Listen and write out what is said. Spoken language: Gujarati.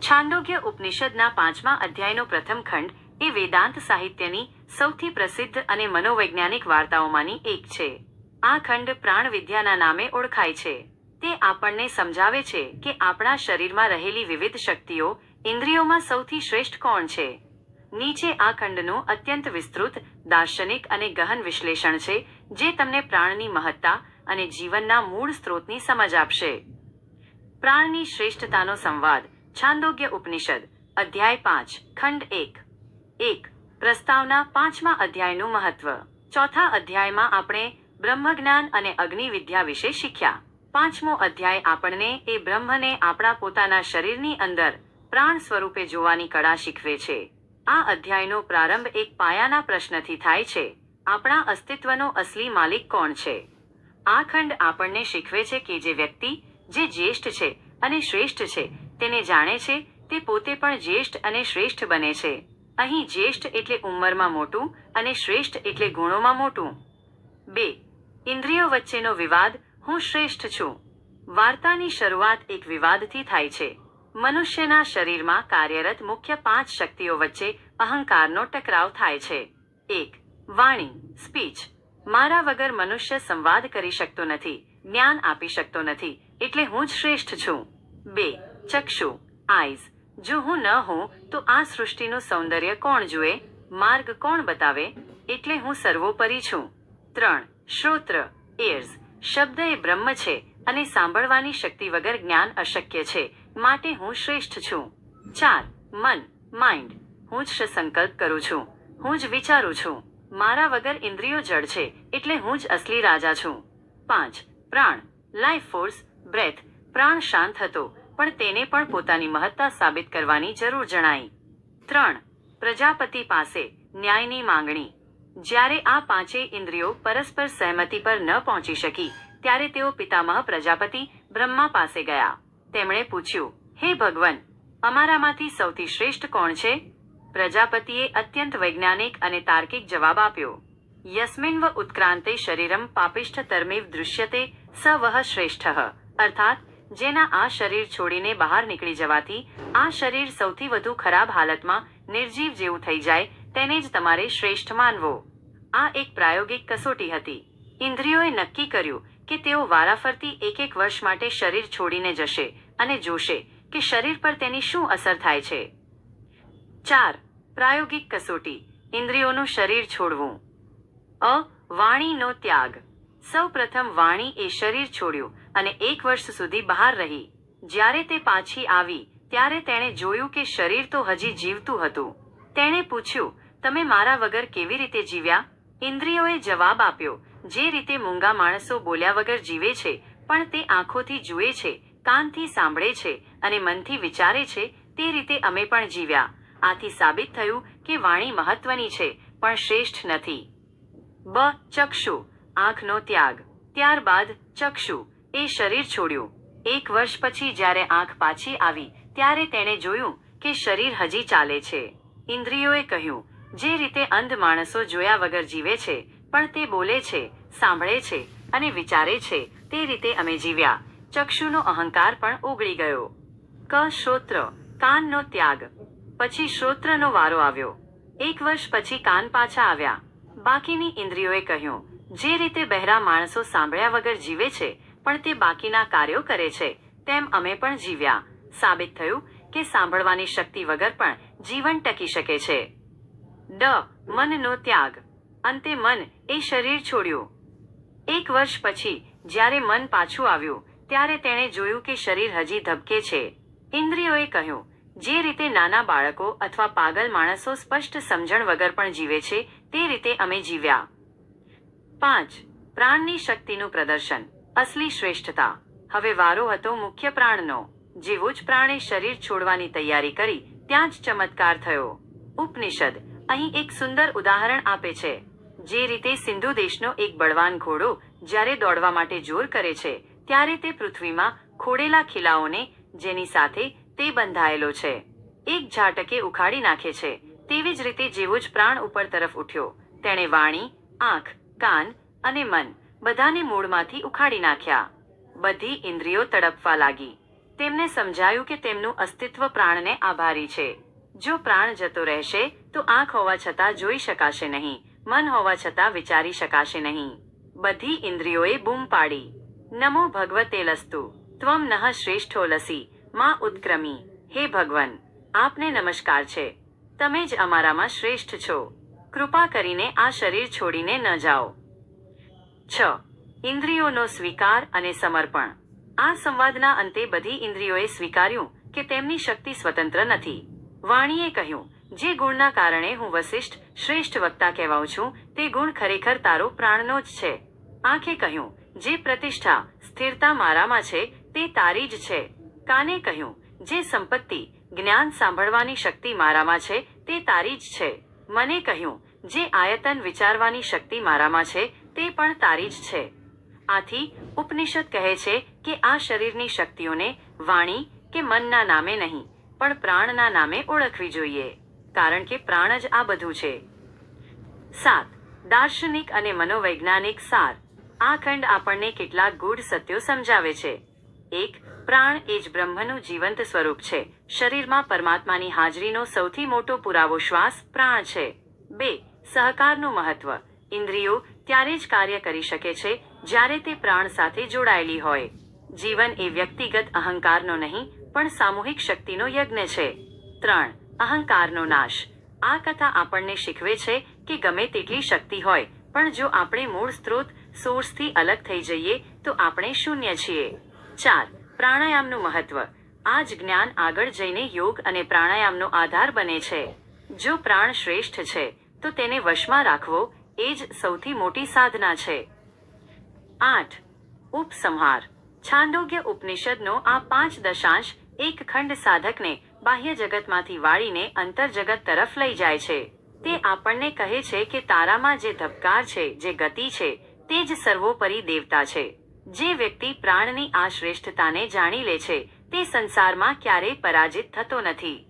છાંદોગ્ય ઉપનિષદના પાંચમા અધ્યાયનો પ્રથમ ખંડ એ વેદાંત સાહિત્યની સૌથી પ્રસિદ્ધ અને મનોવૈજ્ઞાનિક વાર્તાઓમાંની એક છે. આ ખંડ પ્રાણ વિદ્યાના નામે ઓળખાય છે. તે આપણને સમજાવે છે કે આપણા શરીરમાં રહેલી વિવિધ શક્તિઓ ઇન્દ્રિયોમાં સૌથી શ્રેષ્ઠ કોણ છે. નીચે આ ખંડનું અત્યંત વિસ્તૃત, દાર્શનિક અને ગહન વિશ્લેષણ છે, જે તમને પ્રાણની મહત્તા અને જીવનના મૂળ સ્ત્રોતની સમજ આપશે. પ્રાણની શ્રેષ્ઠતાનો સંવાદ છાંદોગ્ય ઉપનિષદ, અધ્યાય પાંચ, ખંડ એક. એક, પ્રસ્તાવના પાંચમા અધ્યાયનું મહત્વ. ચોથા અધ્યાયમાં આપણે બ્રહ્મજ્ઞાન અને અગ્નિ વિદ્યા વિશે શીખ્યા. પાંચમો અધ્યાય આપણને એ બ્રહ્મને આપણા પોતાના શરીરની અંદર પ્રાણ સ્વરૂપે જોવાની કળા શીખવે છે. આ અધ્યાયનો પ્રારંભ એક પાયાના પ્રશ્નથી થાય છે. આપણા અસ્તિત્વનો અસલી માલિક કોણ છે? આ ખંડ આપણને શીખવે છે કે જે વ્યક્તિ જે જ્યેષ્ઠ છે અને શ્રેષ્ઠ છે તેને જાણે છે તે પોતે પણ જ્યેષ્ઠ અને શ્રેષ્ઠ બને છે. અહીં જ્યેષ્ઠ એટલે ઉંમરમાં મોટું અને શ્રેષ્ઠ એટલે ગુણોમાં મોટું. બે, ઇન્દ્રિયો વચ્ચેનો વિવાદ, હું શ્રેષ્ઠ છું. વાર્તાની શરૂઆત એક વિવાદથી થાય છે. મનુષ્યના શરીરમાં કાર્યરત મુખ્ય પાંચ શક્તિઓ વચ્ચે અહંકારનો ટકરાવ થાય છે. એક, વાણી, સ્પીચ. મારા વગર મનુષ્ય સંવાદ કરી શકતો નથી, જ્ઞાન આપી શકતો નથી, એટલે હું જ શ્રેષ્ઠ છું. બે ચક્ષુ આઈઝ જો હું ન હોઉં, તો આ સૃષ્ટિનું સૌંદર્ય કોણ જુએ? માર્ગ કોણ બતાવે? એટલે હું સર્વોપરી છું. ત્રણ, શ્રોત્ર એર્સ શબ્દ એ બ્રહ્મ છે અને સાંભળવાની શક્તિ વગર જ્ઞાન અશક્ય છે. માટે હું શ્રેષ્ઠ છું. ચાર, મન માઇન્ડ હું જ સંકલ્પ કરું છું. હું જ વિચારું છું. મારા વગર ઇન્દ્રિયો જડ છે, એટલે હું જ અસલી રાજા છું. પાંચ, પ્રાણ. લાઈફ ફોર્સ બ્રેથ પ્રાણ શાંત હતો પણ તેને પણ પોતાની મહત્તા સાબિત કરવાની જરૂર જણાઈ. ત્રણ, પ્રજાપતિ પાસે ન્યાયની માંગણી. જ્યારે આ પાંચેય ઇન્દ્રિયો પરસ્પર સહમતિ પર ન પહોંચી શકી, ત્યારે તેઓ પિતામહ પ્રજાપતિ બ્રહ્મા પાસે ગયા. તેમણે પૂછ્યું, હે ભગવન, અમારામાંથી સૌથી શ્રેષ્ઠ કોણ છે? પ્રજાપતિએ અત્યંત વૈજ્ઞાનિક અને તાર્કિક જવાબ આપ્યો, યસ્મિન્વ ઉત્ક્રાંતે શરીરમ પાપિષ્ઠ તરમેવ દૃશ્યતે સ વહ શ્રેષ્ઠ. અર્થાત જેના આ શરીર છોડીને બહાર નીકળી જવાથી આ શરીર સૌથી વધુ ખરાબ હાલતમાં નિર્જીવ જેવું થઈ જાય, તેને જ તમારે શ્રેષ્ઠ માનવો. આ એક પ્રાયોગિક કસોટી હતી. ઇન્દ્રિયોએ નક્કી કર્યું કે તેઓ વારાફરતી એક એક વર્ષ માટે શરીર છોડીને જશે અને જોશે કે શરીર પર તેની શું અસર થાય છે. ચાર. પ્રાયોગિક કસોટી. ઇન્દ્રિયોનું શરીર છોડવું. અ. વાણીનો ત્યાગ. સૌ પ્રથમ વાણી એ શરીર છોડ્યું અને એક વર્ષ સુધી બહાર રહી. જ્યારે તે પાછી આવી, ત્યારે તેણે જોયું કે શરીર તો હજી જીવતું હતું. તેણે પૂછ્યું, તમે મારા વગર કેવી રીતે જીવ્યા? ઇન્દ્રિયોએ જવાબ આપ્યો, જે રીતે મૂંગા માણસો બોલ્યા વગર જીવે છે, પણ તે આંખોથી જુએ છે, કાનથી સાંભળે છે અને મનથી વિચારે છે, તે રીતે અમે પણ જીવ્યા. આથી સાબિત થયું કે વાણી મહત્વની છે, પણ શ્રેષ્ઠ નથી. બ, ચક્ષુ, આંખનો ત્યાગ. ત્યારબાદ ચક્ષુ એ શરીર છોડ્યું. એક વર્ષ પછી જ્યારે આંખ પાછી આવી, ત્યારે તેણે જોયું કે શરીર હજી ચાલે છે. ઇન્દ્રિયોએ કહ્યું, જે રીતે અંધ માણસો જોયા વગર જીવે છે, પણ તે બોલે છે, સાંભળે છે અને વિચારે છે, તે રીતે અમે જીવ્યા. ચક્ષુનો અહંકાર પણ ઓગળી ગયો. ક શ્રોત્ર, કાનનો ત્યાગ. પછી શ્રોત્રનો વારો આવ્યો. એક વર્ષ પછી કાન પાછા આવ્યા. બાકીની ઇન્દ્રિયોએ કહ્યું, જે રીતે બહેરા માણસો સાંભળ્યા વગર જીવે છે પણ તે બાકીના કાર્યો કરે છે. તેમ અમે પણ જીવ્યા. સાબિત થયું કે સાંભળવાની શક્તિ વગર પણ જીવન ટકી શકે છે. ડ. મનનો ત્યાગ. અંતે મન એ શરીર છોડ્યું. એક વર્ષ પછી, જ્યારે મન પાછું આવ્યું, ત્યારે તેણે જોયું કે શરીર હજી ધબકે છે. ઇન્દ્રિયોએ કહ્યું, જે રીતે નાના બાળકો અથવા પાગલ માણસો સ્પષ્ટ સમજણ વગર પણ જીવે છે, તે રીતે અમે જીવ્યા. પાંચ. પ્રાણની શક્તિનું પ્રદર્શન. અસલી શ્રેષ્ઠતા. હવે વારો હતો મુખ્ય પ્રાણનો. જેવો જ પ્રાણે શરીર છોડવાની તૈયારી કરી, ત્યાં જ ચમત્કાર થયો. ઉપનિષદ, અહીં એક સુંદર ઉદાહરણ આપે છે. જે રીતે સિંધુ દેશનો એક બળવાન ઘોડો જ્યારે દોડવા માટે જોર કરે છે, ત્યારે તે પૃથ્વીમાં ખોડેલા ખીલાઓને, જેની સાથે તે બંધાયેલો છે, એક ઝાટકે ઉખાડી નાખે છે. તેવી જ રીતે જેવો જ પ્રાણ ઉપર તરફ ઉઠ્યો. તેણે વાણી, આંખ, કાન અને મન બધાને મૂળમાંથી ઉખાડી નાખ્યા. બધી ઇન્દ્રિયો તડપવા લાગી. તેમને સમજાયું કે તેમનું અસ્તિત્વ પ્રાણને આભારી છે. જો પ્રાણ જતો રહેશે, તો આંખ હોવા છતાં જોઈ શકાશે નહીં, મન હોવા છતાં વિચારી શકાશે નહીં. બધી ઇન્દ્રિયોએ બૂમ પાડી. નમો ભગવતે લસ્તુ, ત્વમ નહ શ્રેષ્ઠો લસી, માં ઉત્ક્રમી હે ભગવન, આપને નમસ્કાર છે. તમે જ અમારામાં શ્રેષ્ઠ છો. કૃપા કરીને આ શરીર છોડીને ન જાઓ. છ. ઇન્દ્રિયોનો સ્વીકાર અને સમર્પણ. આ સંવાદના અંતે બધી ઇન્દ્રિયોએ સ્વીકાર્યું કે તેમની શક્તિ સ્વતંત્ર નથી. વાણીએ કહ્યું, જે ગુણના કારણે હું વશિષ્ઠ શ્રેષ્ઠ વક્તા કહેવાઉં છું, તે ગુણ ખરેખર તારો પ્રાણનો જ છે. આંખે કહ્યું, જે પ્રતિષ્ઠા, સ્થિરતા મારામાં છે, તે તારી જ છે. કાને કહ્યું, જે સંપત્તિ, જ્ઞાન સાંભળવાની શક્તિ મારામાં છે, તે તારી જ છે. મને કહ્યું, જે આયતન વિચારવાની શક્તિ મારામાં છે તે પણ તારી જ છે. આથી ઉપનિષદ કહે છે કે આ શરીરની શક્તિઓને વાણી કે મનના નામે નહીં, પણ પ્રાણના નામે ઓળખવી જોઈએ, કારણ કે પ્રાણ જ આ બધું છે. સાત, દાર્શનિક અને મનોવૈજ્ઞાનિક સાર. આ ખંડ આપણને કેટલાક ગૂઢ સત્યો સમજાવે છે. એક, પ્રાણ એ જ બ્રહ્મનું જીવંત સ્વરૂપ છે. શરીરમાં પરમાત્માની હાજરીનો સૌથી મોટો પુરાવો શ્વાસ પ્રાણ છે. બે, સહકારનું મહત્વ. ઇન્દ્રિયો ત્યારે જ કાર્ય કરી શકે છે જ્યારે તે પ્રાણ સાથે જોડાયેલી હોય. જીવન એ વ્યક્તિગત અહંકારનો નહીં, પણ સામૂહિક શક્તિનો યજ્ઞ છે. ત્રણ, અહંકારનો નાશ. આ કથા આપણને શીખવે છે કે ગમે તેટલી શક્તિ હોય, પણ જો આપણે મૂળ સ્ત્રોત, સોર્સથી અલગ થઈ જઈએ, તો આપણે શૂન્ય છીએ. ચાર, પ્રાણાયામનું મહત્વ. આ જ જ્ઞાન આગળ જઈને યોગ અને પ્રાણાયામનો આધાર બને છે. જો પ્રાણ શ્રેષ્ઠ છે, તો તેને વશમાં રાખવો એ જ સૌથી મોટી સાધના છે. આઠ. ઉપસંહાર. છાંદોગ્ય ઉપનિષદનો આ પાંચ દશાંશ એક ખંડ સાધકને બાહ્ય જગતમાંથી વાળીને અંતર્જગત તરફ લઈ જાય છે. તે આપણને કહે છે કે તારામાં જે ધબકાર છે, જે ગતિ છે, તે જ સર્વોપરી દેવતા છે. જે વ્યક્તિ પ્રાણની આ શ્રેષ્ઠતાને જાણી લે છે, તે સંસારમાં ક્યારેય પરાજિત થતો નથી.